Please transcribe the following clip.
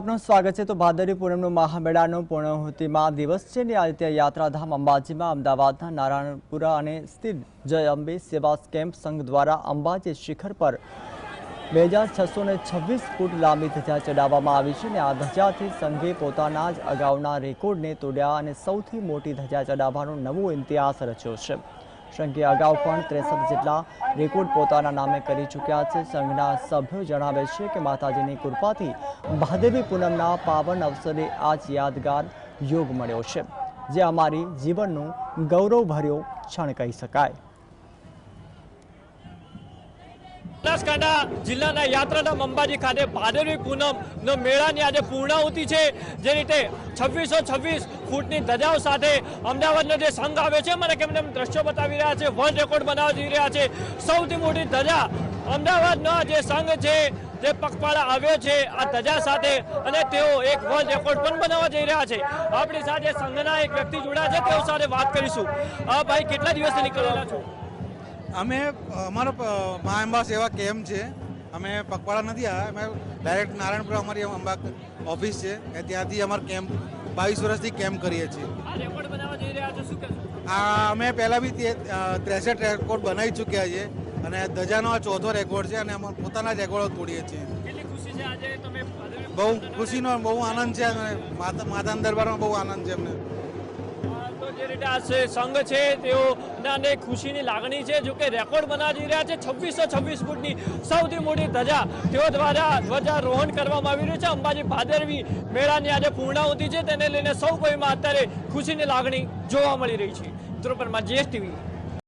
આપનું સ્વાગત છે. તો ભાદરવી પૂનમનો મહામેળાનો પૂર્ણાહુતિમાં દિવસ છે ને આદિત્ય યાત્રાધામ અંબાજીમાં અમદાવાદના નારાયણપુરા અને સ્થિત જય અંબે સેવા કેમ્પ સંઘ દ્વારા અંબાજી શિખર પર બે હજાર છસો છવ્વીસ ફૂટ લાંબી ધજા ચડાવવામાં આવી છે અને આ ધજાથી સંઘે પોતાના જ અગાઉના રેકોર્ડને તોડ્યા અને સૌથી મોટી ધજા ચડાવવાનો નવો ઇતિહાસ રચ્યો છે. સંઘે અગાઉ પણ ત્રેસઠ જેટલા રેકોર્ડ પોતાના નામે કરી ચૂક્યા છે. સંઘના સભ્યો જણાવે છે કે માતાજીની કૃપાથી ભાદેવી પૂનમના પાવન અવસરે આજ યાદગાર યોગ મળ્યો છે, જે અમારી જીવનનું ગૌરવભર્યો ક્ષણ કહી શકાય. બનાસકાંઠા જિલ્લાના યાત્રાધામ અંબાજી ખાતે ભાદરવી પૂનમનો મેળાની આજે પૂર્ણાહુતિ છે. જે રીતે છવ્વીસો છવ્વીસ ફૂટની ધજાઓ સાથે અમદાવાદનો જે સંઘ આવ્યો છે, મને કેમ દ્રશ્યો બતાવી રહ્યા છે. વર્લ્ડ રેકોર્ડ બનાવવા જઈ રહ્યા છે. સૌથી મોટી ધજા અમદાવાદનો જે સંઘ છે, જે પગપાળા આવ્યો છે, આ ધજા સાથે અને તેઓ એક વર્લ્ડ રેકોર્ડ પણ બનાવવા જઈ રહ્યા છે. આપણી સાથે સંઘના એક વ્યક્તિ જોડાયા છે, તેઓ સાથે વાત કરીશું. આ ભાઈ, કેટલા દિવસથી નીકળેલા છો? અમે અમારો મા અંબા સેવા કેમ્પ છે? અમે પગપાળા નથી આવ્યા. અમે ડાયરેક્ટ નારાયણપુર અમારી અંબા ઓફિસ છે. ત્યાંથી અમારો કેમ્પ બાવીસ વર્ષથી કેમ્પ કરીએ છીએ. આ અમે પહેલાં બી ત્રેસઠ રેકોર્ડ બનાવી ચૂક્યા છીએ. અને ધજાનો આ ચોથો રેકોર્ડ છે અને અમે પોતાના જ રેકોર્ડો તોડીએ છીએ. બહુ ખુશીનો બહુ આનંદ છે. અને માતા માતાના દરબારમાં બહુ આનંદ છે અમને. જે રીતે આ સંઘ છે, તેઓ અને ખુશીની લાગણી છે, જોકે રેકોર્ડ બનાવી રહ્યા છે, છવ્વીસો છવ્વીસ ફૂટની સૌથી મોટી ધજા. તેઓ દ્વારા ધ્વજારોહણ કરવામાં આવી રહ્યું છે. અંબાજી ભાદરવી મેળાની આજે પૂર્ણાહુતિ છે. તેને લઈને સૌ કોઈમાં અત્યારે ખુશીની લાગણી જોવા મળી રહી છે. ધ્રુપરમાં જીએસટીવી